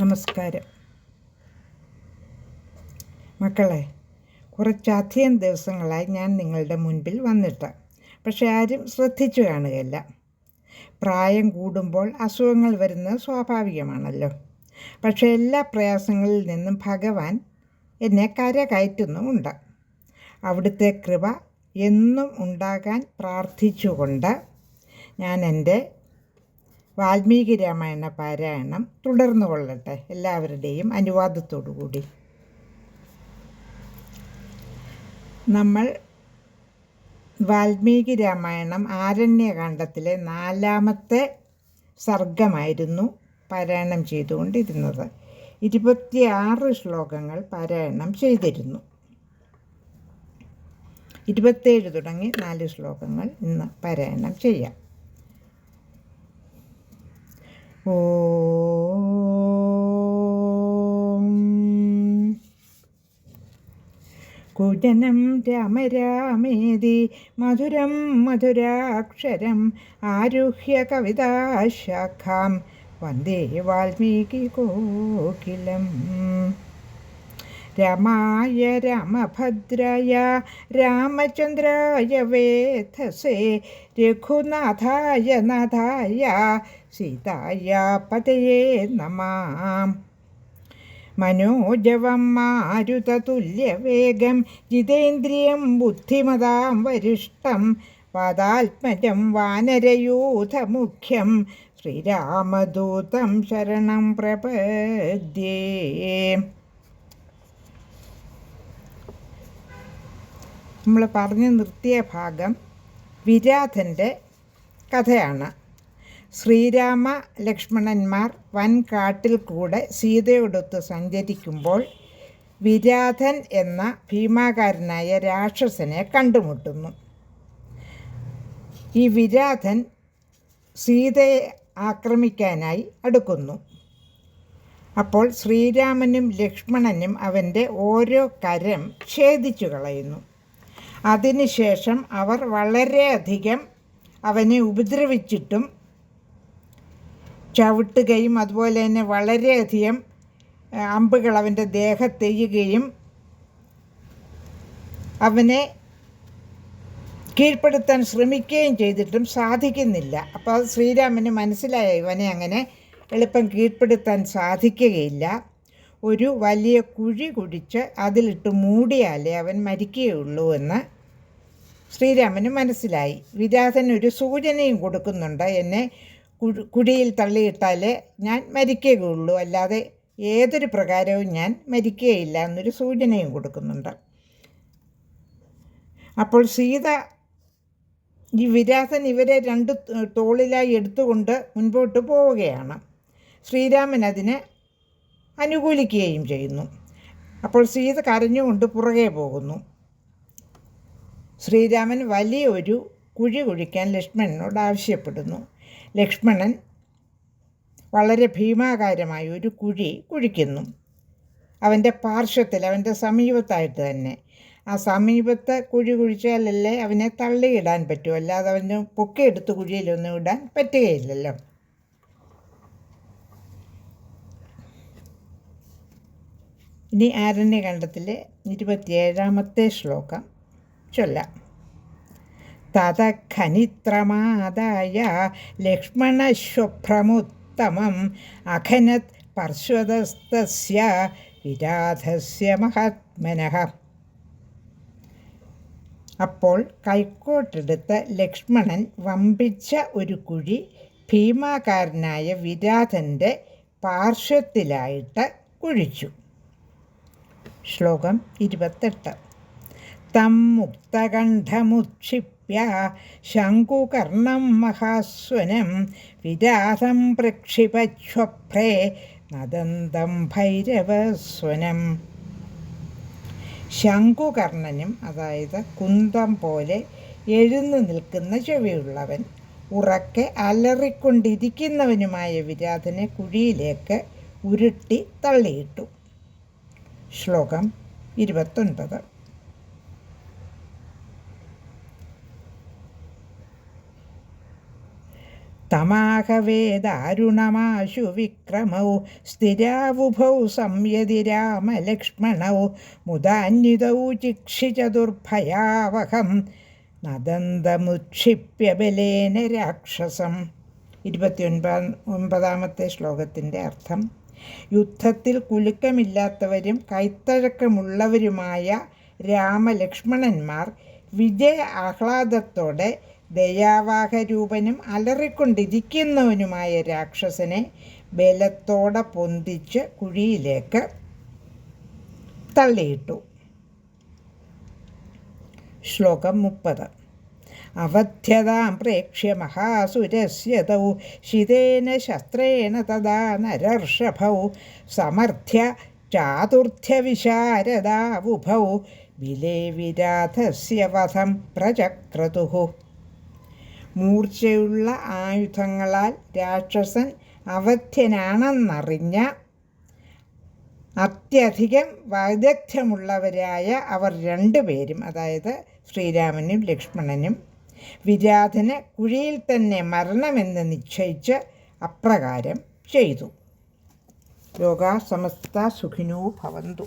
നമസ്കാരം. മക്കളെ കുറച്ചധികം ദിവസങ്ങളായി ഞാൻ നിങ്ങളുടെ മുൻപിൽ വന്നിട്ട്. പക്ഷെ ആരും ശ്രദ്ധിച്ചു കാണുകയില്ല. പ്രായം കൂടുമ്പോൾ അസുഖങ്ങൾ വരുന്നത് സ്വാഭാവികമാണല്ലോ. പക്ഷേ എല്ലാ പ്രയാസങ്ങളിൽ നിന്നും ഭഗവാൻ എന്നെ കര കയറ്റുന്നുമുണ്ട് അവിടുത്തെ കൃപ എന്നും ഉണ്ടാകാൻ പ്രാർത്ഥിച്ചുകൊണ്ട് ഞാൻ എന്റെ വാൽമീകി രാമായണ പാരായണം തുടർന്നു കൊള്ളട്ടെ എല്ലാവരുടെയും അനുവാദത്തോടു കൂടി നമ്മൾ വാൽമീകി രാമായണം ആരണ്യകാന്ഡത്തിലെ നാലാമത്തെ സർഗമായിരുന്നു പാരായണം ചെയ്തുകൊണ്ടിരുന്നത്. ഇരുപത്തിയാറ് ശ്ലോകങ്ങൾ പാരായണം ചെയ്തിരുന്നു. ഇരുപത്തേഴ് തുടങ്ങി നാല് ശ്ലോകങ്ങൾ ഇന്ന് പാരായണം ചെയ്യാം. കുജനം രാമ രാമേതി മധുരം മധുരാക്ഷരം ആരുഹ്യ കവിതാശാഖാം വന്ദേ വാൽമീകി കോകിലം. രാമായ രാമഭദ്രായ രാമചന്ദ്രായ വേധസേ രഘുനാഥായ നാഥായ സീതായ പതയേ നമാം. മനോജവം മാരുതതുല്യവേഗം ജിതേന്ദ്രിയം ബുദ്ധിമതാം വരിഷ്ടം പദാത്മജം വാനരയൂഥമുഖ്യം ശ്രീരാമദൂതം ശരണം പ്രപദ്യേ. നമ്മൾ പറഞ്ഞു നിർത്തിയ ഭാഗം വിരാധന്റെ കഥയാണ്. ശ്രീരാമ ലക്ഷ്മണന്മാർ വൻ കാട്ടിൽ കൂടെ സീതയോടൊത്ത് സഞ്ചരിക്കുമ്പോൾ വിരാധൻ എന്ന ഭീമാകാരനായ രാക്ഷസനെ കണ്ടുമുട്ടുന്നു. ഈ വിരാധൻ സീതയെ ആക്രമിക്കാനായി അടുക്കുന്നു. അപ്പോൾ ശ്രീരാമനും ലക്ഷ്മണനും അവന്റെ ഓരോ കരം ഛേദിച്ചു കളയുന്നു അതിനുശേഷം അവർ വളരെയധികം അവനെ ഉപദ്രവിച്ചിട്ടും ചവിട്ടുകയും അതുപോലെ തന്നെ വളരെയധികം അമ്പുകൾ അവന്റെ ദേഹത്തെയ്യുകയും അവനെ കീഴ്പ്പെടുത്താൻ ശ്രമിക്കുകയും ചെയ്തിട്ടും സാധിക്കുന്നില്ല. അപ്പോൾ ശ്രീരാമന് മനസ്സിലായ. ഇവനെ അങ്ങനെ എളുപ്പം കീഴ്പ്പെടുത്താൻ സാധിക്കുകയില്ല. ഒരു വലിയ കുഴി കുടിച്ച് അതിലിട്ട് മൂടിയാലേ അവൻ മരിക്കുകയുള്ളൂ എന്ന് ശ്രീരാമന് മനസ്സിലായി. വിരാധൻ ഒരു സൂചനയും കൊടുക്കുന്നുണ്ട്. എന്നെ കുഴിയിൽ തള്ളിയിട്ടാലേ ഞാൻ മരിക്കുകയുള്ളൂ. അല്ലാതെ ഏതൊരു പ്രകാരവും ഞാൻ മരിക്കുകയില്ല എന്നൊരു സൂചനയും കൊടുക്കുന്നുണ്ട്. അപ്പോൾ സീത ഈ വിരാസൻ ഇവരെ രണ്ട് തോളിലായി എടുത്തുകൊണ്ട് മുൻപോട്ട് പോവുകയാണ്. ശ്രീരാമൻ അതിനെ അനുകൂലിക്കുകയും ചെയ്യുന്നു. അപ്പോൾ സീത കരഞ്ഞുകൊണ്ട് പുറകെ പോകുന്നു. ശ്രീരാമൻ വലിയൊരു കുഴി കുഴിക്കാൻ ലക്ഷ്മണനോട് ആവശ്യപ്പെടുന്നു. ലക്ഷ്മണൻ വളരെ ഭീമാകാരമായ ഒരു കുഴി കുഴിക്കുന്നു. അവന്റെ പാർശ്വത്തിൽ അവന്റെ സമീപത്തായിട്ട് തന്നെ. ആ സമീപത്തെ കുഴി കുഴിച്ചാലല്ലേ അവനെ തള്ളിയിടാൻ പറ്റൂ. അല്ലാതെ അവന് പൊക്കെടുത്ത് കുഴിയിലൊന്നും ഇടാൻ പറ്റുകയില്ലല്ലോ. ഇനി ആരണ്യകണ്ഠത്തിലെ ഇരുപത്തിയേഴാമത്തെ ശ്ലോകം. ചൊല്ലാം. തഥനിത്രമാതായ ലക്ഷ്മണശ്വഭ്രമുത്തമം അഖനത് പർശ്വതസ്തസ്യ വിരാധസ്യ മഹാത്മനഃ. അപ്പോൾ കൈക്കോട്ടെടുത്ത ലക്ഷ്മണൻ വമ്പിച്ച ഒരു കുഴി ഭീമാകാരനായ വിരാധന്റെ പാർശ്വത്തിലായിട്ട് കുഴിച്ചു. ശ്ലോകം ഇരുപത്തെട്ട്. തം മുക്തകണ്ഠമുക്ഷിപ്യ शङ्कुकर्णं മഹാസ്വനം വിരാധം प्रक्षिपच्छ्वप्रे നദന്തം ഭൈരവസ്വനം. ശംഖുകർണനും അതായത് കുന്തം പോലെ എഴുന്നു നിൽക്കുന്ന ചെവിയുള്ളവൻ ഉറക്കെ അലറിക്കൊണ്ടിരിക്കുന്നവനുമായ വിരാധനെ കുഴിയിലേക്ക് ഉരുട്ടി തള്ളിയിട്ടു. ശ്ലോകം ഇരുപത്തൊൻപത്. തമാഹവേദാരുണമാശു വിക്രമൗ സ്ഥിരാവുഭൗ സംയതി രാമലക്ഷ്മണൗ മുദാന്യുതൗ ചിക്ഷിചതുർഭയാവഹം നദന്തമുക്ഷിപ്യ ബലേന രാക്ഷസം. ഇരുപത്തിയൊൻപത് ഒൻപതാമത്തെ ശ്ലോകത്തിന്റെ അർത്ഥം യുദ്ധത്തിൽ കുലുക്കമില്ലാത്തവരും കൈത്തഴക്കമുള്ളവരുമായ രാമലക്ഷ്മണന്മാർ വിജയ ആഹ്ലാദത്തോടെ ദയാവാഹരൂപനും അലറിക്കൊണ്ടിരിക്കുന്നവനുമായ രാക്ഷസനെ ബലത്തോടെ പൊന്തിച്ച് കുഴിയിലേക്ക് തള്ളിയിട്ടു. ശ്ലോകം മുപ്പത്. അവധ്യതാം പ്രേക്ഷ്യ മഹാസുരസ്യ തൗ ശിതേന ശസ്ത്രേണ തഥാ നരർഷഭൗ സമർഥ്യ ചാതുർത്ഥ്യവിശാരദാവുഭൗ ബിലേ വിരാധസ്യ വധം പ്രചക്രതുഃ. മൂർച്ചയുള്ള ആയുധങ്ങളാൽ രാക്ഷസൻ അവധ്യനാണെന്നറിഞ്ഞ അത്യധികം വൈദഗ്ധ്യമുള്ളവരായ അവർ രണ്ടുപേരും അതായത് ശ്രീരാമനും ലക്ഷ്മണനും വിരാധന് കുഴിയിൽ തന്നെ മരണമെന്ന് നിശ്ചയിച്ച് അപ്രകാരം ചെയ്തു. ലോകാ സമസ്ത സുഖിനോ ഭവന്തു.